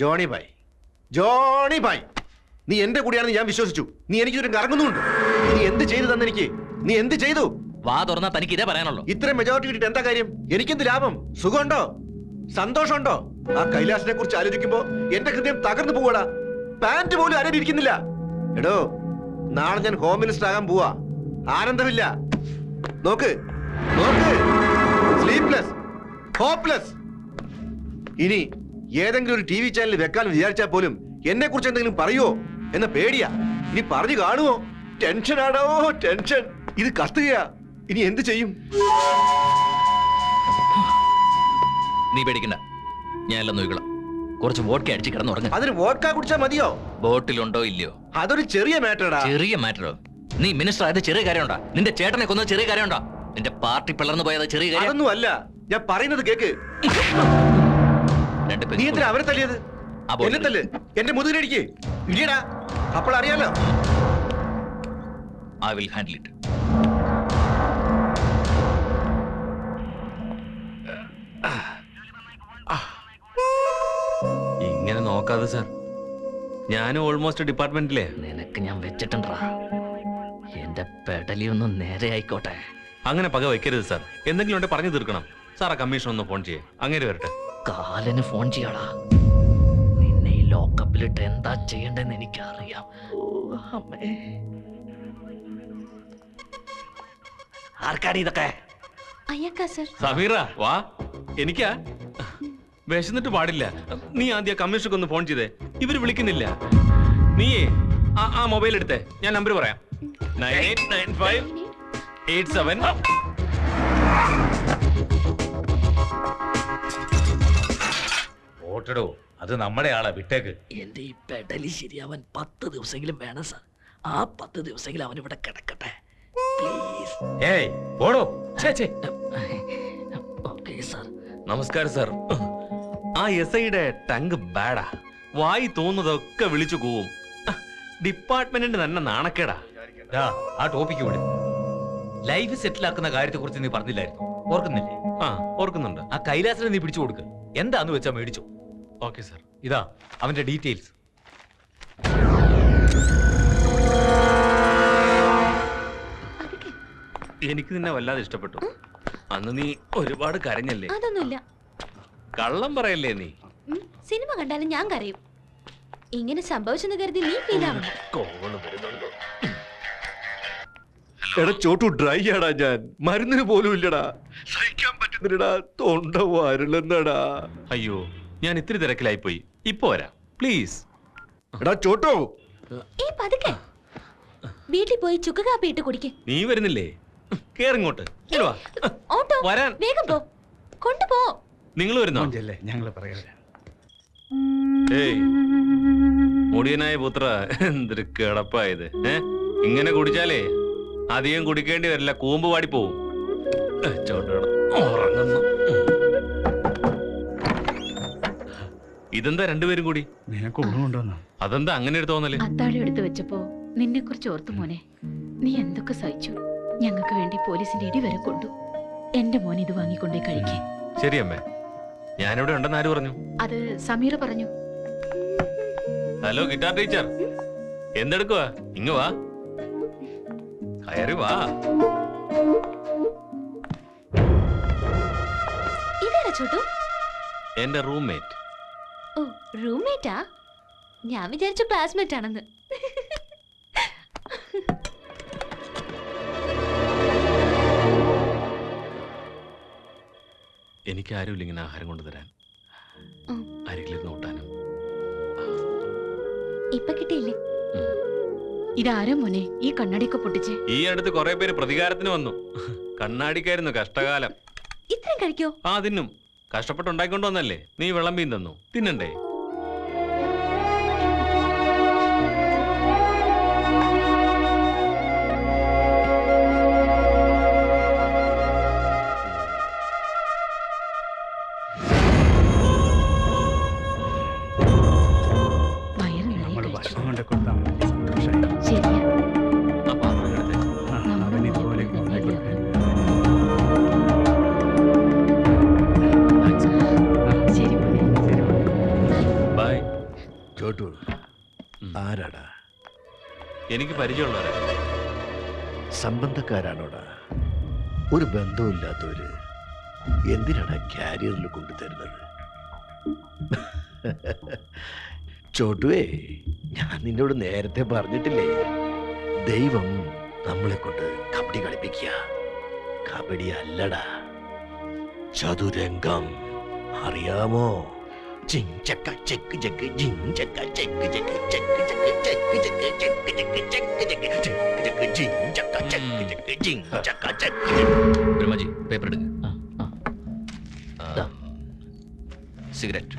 Johnny bhai Johnny bhai നീ എന്റെ കൂടെയാണെന്ന് ഞാൻ വിശ്വസിച്ചു. നീ എനിക്ക് ഒരു കറങ്ങുന്നുണ്ട് നീ എന്ത് ചെയ്തു തന്നെനിക്ക് നീ എന്ത് ചെയ്തു? വാ തുറന്നാ തനിക്ക് ഇതേ പറയാനുള്ളൂ. ഇത്രയും മെജോറിറ്റി കിട്ടിയിട്ട് എന്താ കാര്യം? എനിക്കെന്ത് ലാഭം? സുഖമുണ്ടോ? സന്തോഷമുണ്ടോ? ആ കൈലാസിനെ കുറിച്ച് ആലോചിക്കുമ്പോ എന്റെ ഹൃദയം തകർന്നു പോവാടാ പാന്റ് പോലും ആരും ഇരിക്കുന്നില്ല എടോ നാളെ ഞാൻ ഹോം മിനിസ്റ്റർ ആകാൻ പോവാ. ആനന്ദമില്ല. നോക്ക് നോക്ക്. സ്ലീപ്ലെസ് ഹോപ്ലെസ് ഇനി ഏതെങ്കിലും ഒരു ടി വി ചാനൽ വെക്കാൻ വിചാരിച്ചാൽ പോലും എന്നെ കുറിച്ച് എന്തെങ്കിലും പറയുമോ എന്ന പേടിയാ. ഇനി പറഞ്ഞു കാണുമോ ടെൻഷൻ ആടോ ടെൻഷൻ. ഇത് കത്തുകയാ ഇനി എന്ത് ചെയ്യും? നീ പേടിക്കണ്ട. ഞാൻ എല്ലാം നോക്കിക്കളാം. കുറച്ച് വോട്ട് അടിച്ച് കിടന്നുറങ്ങ. അതിന് വോഡ്ക കുടിച്ചാൽ മതിയോ? ബോട്ടിലുണ്ടോ ഇല്ലയോ? അതൊരു ചെറിയ മാറ്ററാ. ചെറിയ മാറ്ററോ? നീ മിനിസ്റ്റർ ആയത് ചെറിയ കാര്യമുണ്ടോ. നിന്റെ ചേട്ടനെ കൊന്നത് ചെറിയ കാര്യമുണ്ടോ. നിന്റെ പാർട്ടി പിളർന്നു പോയത് ചെറിയ കാര്യം. അല്ല. ഞാൻ പറയുന്നത് കേക്ക്. എന്തിനാ അവരെ തല്ലിയത്. എന്നെ തല്ല്. എന്റെ മുതുകിലടിക്ക് ഇടിയടാ. അപ്പോൾ അറിയാലോ. ഐ വിൽ ഹാൻഡിൽ ഇറ്റ് ഇങ്ങനെ നോക്കാതെ സാർ ഞാനും ഓൾമോസ്റ്റ് ഡിപ്പാർട്ട്മെന്റിലെ നിനക്ക് ഞാൻ വെച്ചിട്ടുണ്ടാ എന്റെ പെടലി ഒന്ന് നേരെ ആയിക്കോട്ടെ. അങ്ങനെ പക വയ്ക്കരുത് സാർ എന്തെങ്കിലും ഉണ്ടെ പറഞ്ഞു തീർക്കണം. സാർ ആ കമ്മീഷൻ ഒന്ന് ഫോൺ ചെയ്യേ. അങ്ങനെ വരട്ടെ. കാലന് ഫോൺ ചെയ്യാടാ. നിന്നെ ഈ ലോക്കപ്പിലിട്ട് എന്താ ചെയ്യണ്ടെന്ന് എനിക്കറിയാം. ഓ, അമ്മേ. ആർക്കാടി ഇതൊക്കെ? അയ്യക്കാ സർ. സമീറ വാ. എനിക്കാ? വിശന്നിട്ട് പാടില്ല. നീ ആദ്യം കമ്മീഷനൊക്കെ കമ്മീഷർക്ക് ഒന്ന് ഫോൺ ചെയ്തേ. ഇവർ വിളിക്കുന്നില്ല. നീയേ ആ ആ മൊബൈൽ എടുത്തേ. ഞാൻ നമ്പർ പറയാം. Nine eight nine five eight seven ഓട്ടടോ അത് നമ്മുടെ ആളാ വിട്ടേക്ക്. എന്റെ ഈ പെടലി ശരിയാവാൻ പത്ത് ദിവസമെങ്കിലും വേണം സാർ. ആ പത്ത് ദിവസമെങ്കിലും അവൻ ഇവിടെ കിടക്കട്ടെ. പ്ലീസ്. ഏയ് പോടോ. ഛേ ഛേ. Okay sir. നമസ്കാരം സാർ. ആ എസ് ഐയുടെ ടങ്ക് ബാഡാ. വായി തോന്നുന്നതൊക്കെ വിളിച്ചു പോവും ഡിപ്പാർട്ട്മെന്റിന്റെ തന്നെ നാണക്കേടാ. ദാ, ആ ടോപ്പിക്ക് വിട് ലൈഫ് സെറ്റിൽ ആക്കുന്ന കാര്യത്തെ കുറിച്ച് നീ പറഞ്ഞില്ലായിരുന്നു. ഓർക്കുന്നില്ലേ? ആ ഓർക്കുന്നുണ്ട്. ആ കൈലാസിനെ നീ പിടിച്ചു കൊടുക്ക്. എന്താന്ന് വെച്ചാ മേടിച്ചോ? Okay sir. ഇതാ അവന്റെ ഡീറ്റെയിൽസ്. എനിക്ക് നിന്നെ വല്ലാതെ ഇഷ്ടപ്പെട്ടു. അന്ന് നീ ഒരുപാട് കരഞ്ഞല്ലേ? അതൊന്നുമില്ല. കള്ളം പറയല്ലേ നീ? സിനിമ കണ്ടാലും ഞാൻ കരയും. ഇങ്ങനെ സംഭവിച്ചെന്ന് കരുതി നീ എടാ ചോട്ടു ഡ്രൈ ആടാ ഞാൻ. മരുന്നിന് പോലും ഇല്ലടാ. സഹിക്കാൻ പറ്റുന്നില്ലടാ. തൊണ്ട വരലെന്നടാ അയ്യോ ഞാൻ ഇത്തിരി തിരക്കിലായി പോയി ഇപ്പൊ വരാം. പ്ലീസ് എടാ ചോട്ടോ. ഏ പതുക്കെ. വീട്ടിൽ പോയി ചുക്ക് കാപ്പി ഇട്ട് കുടിക്ക്. നീ വരുന്നില്ലേ? കേറിങ്ങോട്ട്. ഓട്ടോ വരാൻ. വേഗം പോ. കൊണ്ടുപോ. നിങ്ങൾ വരുന്നോ? ഞങ്ങൾ പറയാം ഏയ് മുടിയനായ പുത്ര എന്തൊരു കിടപ്പായത്. ഏ ഇങ്ങനെ കുടിച്ചാലേ അധികം കുടിക്കേണ്ടി വരില്ല കൂമ്പ് പാടി പോവും ഇതെന്താ രണ്ടുപേരും കൂടി? നിനക്ക് അതെന്താ അങ്ങനെ ഒരു തോന്നൽ അത്താഴം എടുത്തു വെച്ചപ്പോ നിന്നെ കുറിച്ച് ഓർത്തു മോനെ നീ എന്തൊക്കെ സഹിച്ചു? ഞങ്ങൾക്ക് വേണ്ടി പോലീസിന്റെ ഇടി വരെ കൊണ്ടു. എന്റെ മോൻ ഇത് വാങ്ങിക്കൊണ്ടേ കഴിക്കേ. ശരി അമ്മേ. ഞാനിവിടെ ഉണ്ടെന്ന് ആര് പറഞ്ഞു? അത് സമീർ പറഞ്ഞു. Hello guitar teacher. എന്തെടുക്കുവാ? ഇങ്ങ് വാ. കയറി വാ. ഇതാരാ ചോട്ടു? എന്റെ റൂംമേറ്റ്. റൂംമേറ്റാ ഞാൻ വിചാരിച്ചു ക്ലാസ്മേറ്റ് ആണെന്ന്. എനിക്ക് ആരുമില്ല ഇങ്ങനെ ആഹാരം കൊണ്ടുതരാൻ. ആരെങ്കിലും നോട്ടാനും ഇപ്പൊ കിട്ടിയില്ലേ? ഇതാരോ മോനെ? ഈ കണ്ണാടിയൊക്കെ പൊട്ടിച്ച്. ഈ അടുത്ത് കുറെ പേര് പ്രതികാരത്തിന് വന്നു. കണ്ണാടിക്കായിരുന്നു കഷ്ടകാലം. ഇത്രയും കഴിക്കോ? ആ തിന്നും. കഷ്ടപ്പെട്ടുണ്ടാക്കിക്കൊണ്ടു വന്നല്ലേ? നീ വിളമ്പിയും തന്നു തിന്നണ്ടേ? എനിക്ക് പരിചയമുള്ളവരാ. സംബന്ധക്കാരാണോടാ? ഒരു ബന്ധമില്ലാത്തവര് എന്തിനാണ് കൊണ്ടു കൊണ്ടുതരുന്നത്? ചോട്ടുവേ ഞാൻ നിന്നോട് നേരത്തെ പറഞ്ഞിട്ടില്ലേ? ദൈവം നമ്മളെ കൊണ്ട് കബഡി കളിപ്പിക്കുക. കബഡി അല്ലടാ. ചതുരംഗം. അറിയാമോ? Check check check check check check check check check check check check check check ജിഞ്ചക്ക check check ജിഞ്ചക്ക ചെക്ക് ചെക്ക് ബ്രഹ്മജി പേപ്പർ എടുക്ക്. Cigarette.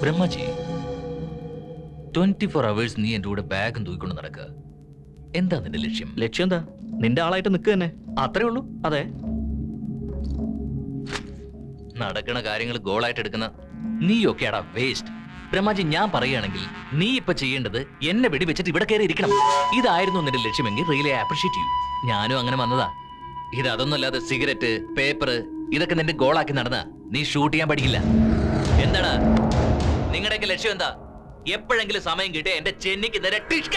Brahmaji twenty four hours നീ എന്റെ കൂടെ ബാഗും തൂക്കിക്കൊണ്ട് നടക്കുക എന്താ നിന്റെ ലക്ഷ്യം ലക്ഷ്യം എന്താ നിന്റെ ആളായിട്ട് നിൽക്കുക തന്നെ. അത്രേ ഉള്ളൂ. അതെ. നടക്കണ കാര്യങ്ങൾ ഗോളായിട്ട് എടുക്കുന്ന നീയൊക്കെയാടാ വേസ്റ്റ് ബ്രഹ്മാജി ഞാൻ പറയുകയാണെങ്കിൽ നീ ഇപ്പൊ ചെയ്യേണ്ടത് എന്നെ വെടിവെച്ചിട്ട് ഇവിടെ കയറി ഇരിക്കണം. ഇതായിരുന്നു നിന്റെ ലക്ഷ്യമെങ്കിൽ റിയലി അപ്രീഷിയേറ്റ് ചെയ്യൂ ഞാനും അങ്ങനെ വന്നതാ. ഇത് അതൊന്നുമല്ലാതെ സിഗരറ്റ് പേപ്പർ ഇതൊക്കെ നിന്റെ ഗോളാക്കി നടന്ന. നീ ഷൂട്ട് ചെയ്യാൻ പഠിക്കില്ല. എന്താണ് നിങ്ങളുടെയൊക്കെ ലക്ഷ്യം എന്താ? എപ്പോഴെങ്കിലും സമയം കിട്ടിയ എന്റെ ചെന്നിക്ക് നേരെ ടിഷ്ക!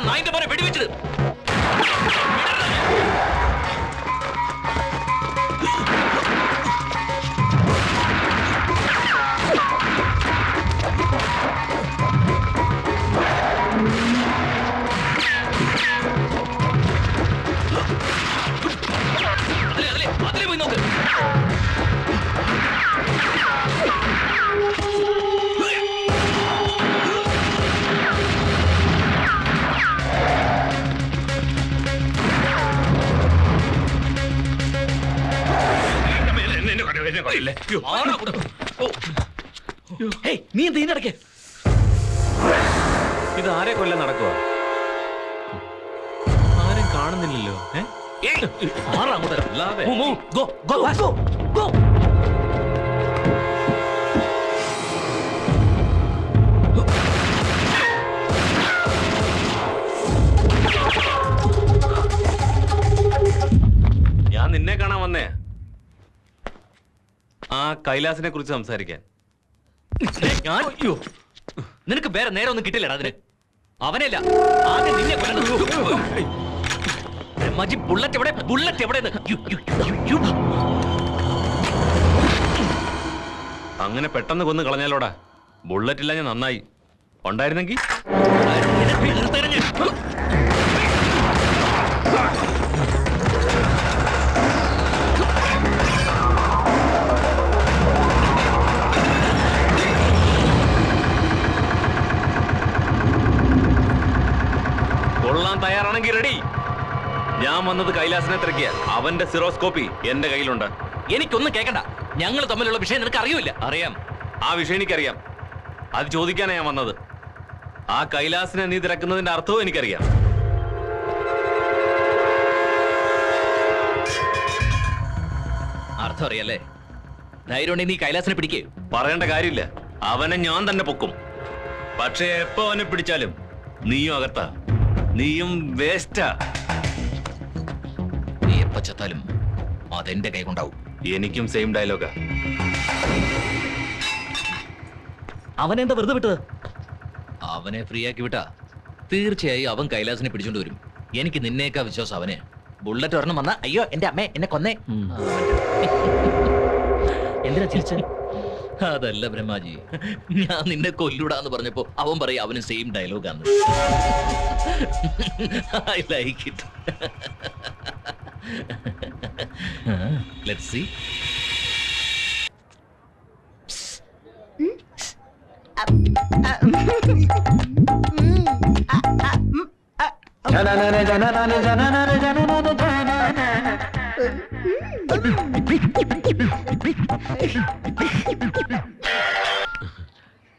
நான் இந்த மாதிரி നീ ഇത് ആരെ കൊല്ലം നടക്കുക ആരും കാണുന്നില്ലല്ലോ ഞാൻ നിന്നെ കാണാൻ വന്നേ. ആ കൈലാസിനെ കുറിച്ച് സംസാരിക്കാൻ. ഞാൻ അയ്യോ. നിനക്ക് വേറെ നേരെ ഒന്നും കിട്ടില്ലടാ അതിന്. അവനല്ല. ആദ്യം നിന്നെ കൊല്ലണം മജി ബുള്ളറ്റ് എവിടെ? ബുള്ളറ്റ് എവിടെ അങ്ങനെ പെട്ടെന്ന് കൊന്നു കളഞ്ഞാലോടാ. ബുള്ളറ്റ് ഇല്ല ഞാൻ നന്നായി ഉണ്ടായിരുന്നെങ്കിൽ വന്നത് കൈലാസിനെ തിരക്കിയ അവന്റെ സിറോസ്കോപ്പി എന്റെ കയ്യിലുണ്ട്. എനിക്കൊന്നും കേക്കണ്ട. ഞങ്ങൾ തമ്മിലുള്ള വിഷയം നിനക്ക് അറിയില്ല. അറിയാം. ആ വിഷയം എനിക്കറിയാം. അത് ചോദിക്കാനാ ഞാൻ വന്നത്. ആ കൈലാസിനെ നീ തിരക്കുന്നതിന്റെ അർത്ഥവും എനിക്കറിയാം. അർത്ഥം അറിയല്ലേ? ധൈര്യം നീ കൈലാസിനെ പിടിക്കേ. പറയേണ്ട കാര്യമില്ല. അവനെ ഞാൻ തന്നെ പൊക്കും. പക്ഷേ എപ്പോ അവനെ പിടിച്ചാലും നീയും അകത്താ. നീയും വേസ്റ്റാ. എപ്പ ചത്താലും അതെന്റെ കൈ കൊണ്ടാവും എനിക്കും സെയിം ഡയലോഗാ അവനെന്താ വെറുതെ വിട്ടത്? അവനെ ഫ്രീ ആക്കി വിട്ടാ. തീർച്ചയായും അവൻ കൈലാസിനെ പിടിച്ചോണ്ട് വരും. എനിക്ക് നിന്നേക്കാ വിശ്വാസം അവനെ ബുള്ളറ്റ് ഒരെണ്ണം വന്ന അയ്യോ എന്റെ അമ്മേ എന്നെ കൊന്നേ. എന്തിനാ ചിരിച്ച? അതല്ല ബ്രഹ്മാജി ഞാൻ നിന്നെ കൊല്ലൂടാന്ന് പറഞ്ഞപ്പോ അവൻ പറയും അവന് same ഡയലോഗാന്ന് I like it let see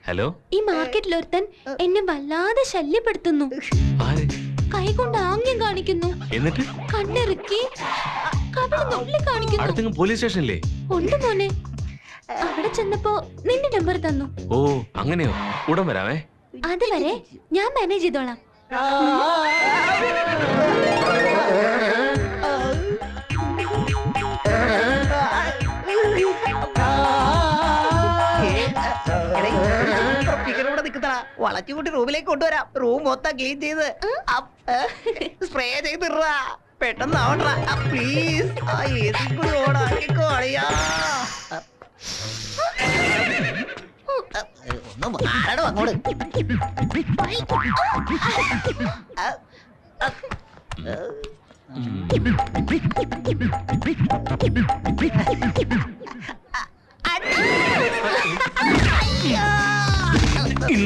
hello ഈ മാർക്കറ്റിൽ ഒരുത്തൻ എന്നെ വല്ലാതെ ശല്യപ്പെടുത്തുന്നു. ആര്? കൈകൊണ്ട് ആംഗ്യം കാണിക്കുന്നു. എന്നിട്ട്? കണ്ണിറുക്കി അവൾ നുള്ളി കാണിക്കുന്നു. അടുത്തെങ്കിലും പോലീസ് സ്റ്റേഷനില്ലേ? ഉണ്ട് മോനെ. അവിടെ ചെന്നപ്പോ നിന്റെ നമ്പർ തന്നു. ഓ അങ്ങനെയോ? ഉടൻ വരാമേ അതുവരെ ഞാൻ മാനേജ് ചെയ്തോളാം. വളച്ചുകൂട്ടി റൂമിലേക്ക് കൊണ്ടുവരാം. റൂം മൊത്തം ക്ലീൻ ചെയ്ത്. സ്പ്രേ ചെയ്ത് പെട്ടെന്ന് ആവണ്ടാ പ്ലീസ് ആ ഏസി കൂടി ഓണാക്കിക്കോ അറിയാ ഒന്ന് മാറണം അങ്ങോട്ട്. ആ,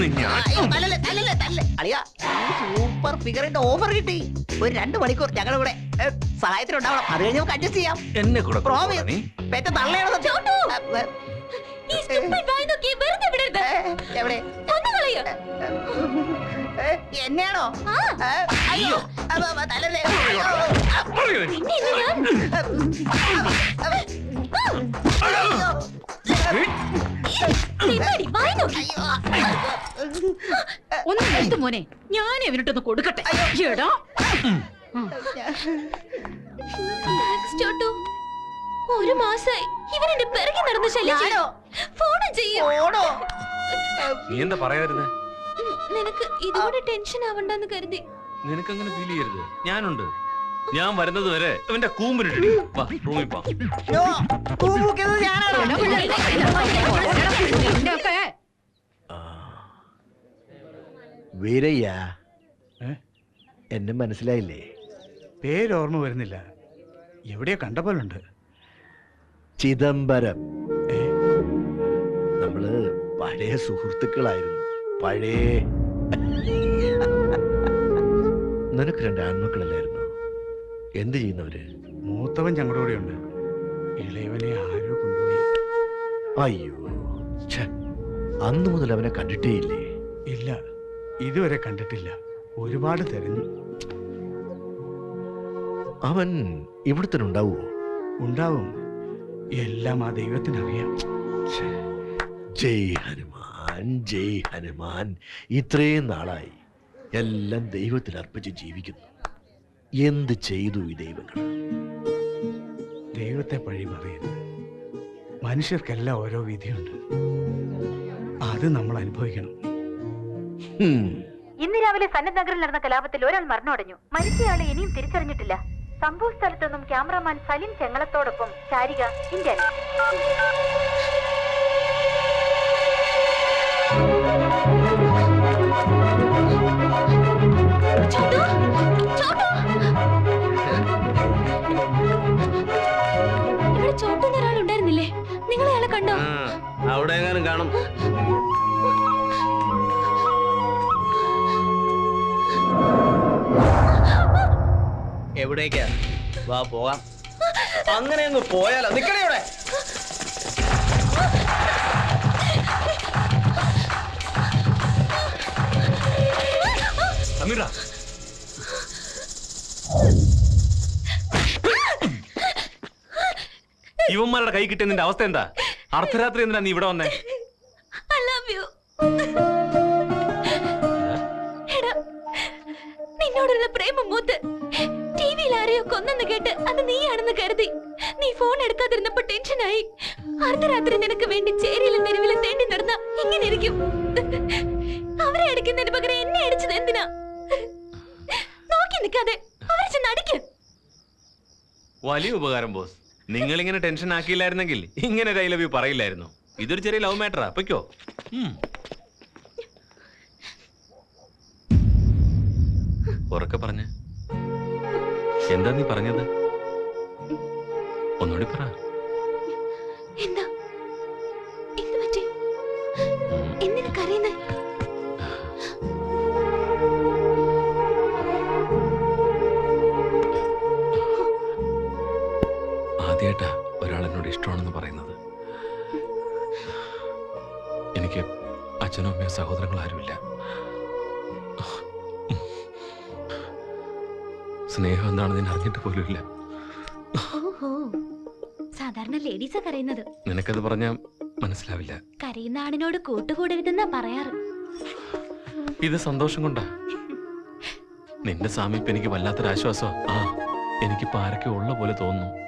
ഞാൻ അയ്യോ, സൂപ്പർ ഫിഗറിന്റെ ഓഫർ കിട്ടി. ഒരു രണ്ട് മണിക്കൂർ ഞങ്ങളുടെ കൂടെ സഹായത്തിനുണ്ടാവണം. അത് കഴിഞ്ഞ് നമുക്ക് അഡ്ജസ്റ്റ് ചെയ്യാം. എന്നെ കൂടെ പ്രോമിസ് പെറ്റ തള്ളയാണ് എന്നെയാണോ ചോട്ടു. ഏ, ഒന്ന് എടുത്തു മോനെ ഞാൻ ഇവനിട്ടൊന്ന് കൊടുക്കട്ടെ എടാ ഒരു മാസായി ഇവൻ എന്റെ പിറകെ നടന്ന് ശല്യം ഞാനോ? ഫോണും ചെയ്യും ഓടോ നീ എന്താ പറയാതിരുന്നേ നിനക്ക് ഇതുകൂടെ ടെൻഷൻ ആവണ്ടെന്ന് കരുതി നിനക്കങ്ങനെ ഫീൽ ചെയ്യരുത് ഞാനുണ്ട് ഞാൻ വരുന്നത് വരെ ഇവന്റെ കൂമ്പിനിട്ടി വാ റൂമിൽ പോ വീരയ്യ? എന്നെ മനസ്സിലായില്ലേ? പേരോർമ്മ വരുന്നില്ല. എവിടെയോ കണ്ട പോലുണ്ട് ചിദംബരം? നമ്മൾ പഴയ സുഹൃത്തുക്കളായിരുന്നു. പഴയ നിനക്ക് രണ്ട് ആൺമക്കളല്ലായിരുന്നു? എന്ത് ചെയ്യുന്നവര്? മൂത്തവൻ ഞങ്ങളുടെ ഉണ്ട് ഇളയവനെ ആരോ കൊണ്ടുപോയി. അയ്യോ അന്ന് മുതൽ അവനെ കണ്ടിട്ടേ ഇല്ലേ ഇല്ല. ഇതുവരെ കണ്ടിട്ടില്ല. ഒരുപാട് തെരഞ്ഞു. അവൻ ഇവിടെ തന്നെ ഉണ്ടാവുമോ ഉണ്ടാവും. എല്ലാം ആ ദൈവത്തിനറിയാം. അറിയാം ജയ് ഹനുമാൻ ജയ് ഹനുമാൻ. ഇത്രയും നാളായി എല്ലാം ദൈവത്തിൽ അർപ്പിച്ച് ജീവിക്കുന്നു. എന്ത് ചെയ്തു ഈ ദൈവങ്ങൾ? ദൈവത്തെ പഴി പറയരുത് മനുഷ്യർക്കെല്ലാം ഓരോ വിധിയുണ്ട്. അത് നമ്മൾ അനുഭവിക്കണം. ഇന്ന് രാവിലെ സന്നദ്ധ നഗറിൽ നടന്ന കലാപത്തിൽ ഒരാൾ മരണമടഞ്ഞു. മരിച്ചയാളെ ഇനിയും തിരിച്ചറിഞ്ഞിട്ടില്ല. സംഭവ സ്ഥലത്തൊന്നും ക്യാമറമാൻ സലിം ചെങ്ങളത്തോടൊപ്പം ചാരിക ഇന്ത്യ അവിടെ എങ്ങാനും കാണും. എവിടേക്കാ? വാ പോകാം അങ്ങനെ അങ്ങ് പോയാലോ? നിക്കണേ ഇവിടെ. അമീറ. ഇവന്മാരുടെ കൈ കിട്ടിയ നിന്റെ അവസ്ഥ എന്താ? അർദ്ധരാത്രി എന്തിനാ നീ ഇവിടെ വന്നേ? നിന്നോടുള്ള പ്രേമം മൂത്ത് ടിവിയിൽ ആരെയോ കൊന്നെന്ന് കേട്ട് അത് നീയാണെന്ന് കരുതി. നീ ഫോൺ എടുക്കാതിരുന്നപ്പോ ടെൻഷനായി അർദ്ധരാത്രി നിനക്ക് വേണ്ടി ചേരിയിലും തെരുവിലും തേണ്ടി നടന്ന ഇങ്ങനെ ഇരിക്കും. അവരെ അടിക്കുന്നതിന് പകരം എന്നെ അടിച്ചത് എന്തിനാ? നോക്കി നിൽക്കാതെ അവരെ ചെന്ന് അടിക്ക്. വലിയ ഉപകാരം ബോസ് നിങ്ങൾ ഇങ്ങനെ ടെൻഷൻ ആക്കിയില്ലായിരുന്നെങ്കിൽ ഇങ്ങനെ ഒരു ഐ ലവ് യു പറയില്ലായിരുന്നു. ഇതൊരു ചെറിയ ലവ് മാറ്ററാ പൊയ്ക്കോ. ഉറക്കെ പറഞ്ഞ. എന്താ നീ പറഞ്ഞത്? ഒന്നുകൂടി പറ. എന്താ? എന്ത് പറ്റി? ഉം. എന്തിനു കരയുന്നേ? ആദ്യമായിട്ടാ ഒരാൾ എന്നോട് ഇഷ്ടമാണെന്ന് പറയുന്നത്. എനിക്ക് അച്ഛനും അമ്മയോ സഹോദരങ്ങൾ ആരുമില്ല. സ്നേഹം എന്താണെന്ന് ഞാൻ അറിഞ്ഞിട്ട് പോലുമില്ല. ഓഹോ സാധാരണ ലേഡീസാ കരയുന്നത്. നിനക്കത് പറഞ്ഞാൽ മനസ്സിലാവില്ല. കരയുന്ന ആണിനോട് കൂട്ടുകൂടരുതെന്നാ പറയാറ്. ഇത് സന്തോഷം കൊണ്ടാ. നിന്റെ സാമീപ്യം എനിക്ക് വല്ലാത്തൊരാശ്വാസം ആ എനിക്കിപ്പോ ആരൊക്കെ ഉള്ള പോലെ തോന്നുന്നു.